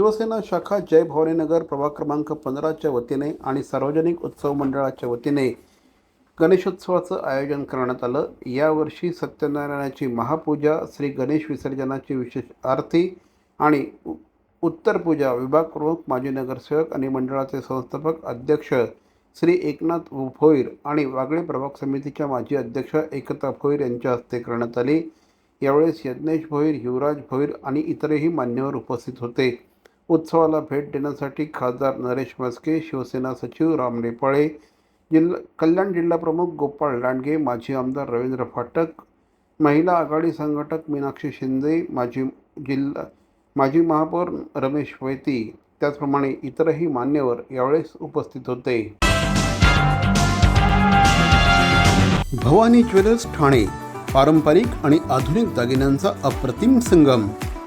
शिवसेना शाखा जय भवानीनगर प्रभाग क्रमांक पंधराच्या वतीने आणि सार्वजनिक उत्सव मंडळाच्या वतीने गणेशोत्सवाचं आयोजन करण्यात आलं. यावर्षी सत्यनारायणाची महापूजा श्री गणेश विसर्जनाची विशेष आरती आणि उ- उत्तर पूजा विभाग प्रमुख माजी नगरसेवक आणि मंडळाचे संस्थापक अध्यक्ष श्री एकनाथ भोईर आणि वागळे प्रभाग समितीच्या माजी अध्यक्ष एकता भोईर यांच्या हस्ते करण्यात आली. यावेळेस यज्ञेश भोईर युवराज भोईर आणि इतरही मान्यवर उपस्थित होते. उत्सवाला भेट देण्यासाठी खासदार नरेश म्हस्के शिवसेना सचिव राम नेपाळे जिल्हा कल्याण जिल्हा प्रमुख गोपाळ लांडगे माजी आमदार रवींद्र फाटक महिला आघाडी संघटक मीनाक्षी शिंदे माजी जिल्हा माजी महापौर रमेश वैती त्याचप्रमाणे इतरही मान्यवर यावेळेस उपस्थित होते. भवानी ज्वेलर्स ठाणे पारंपरिक आणि आधुनिक दागिन्यांचा अप्रतिम संगम.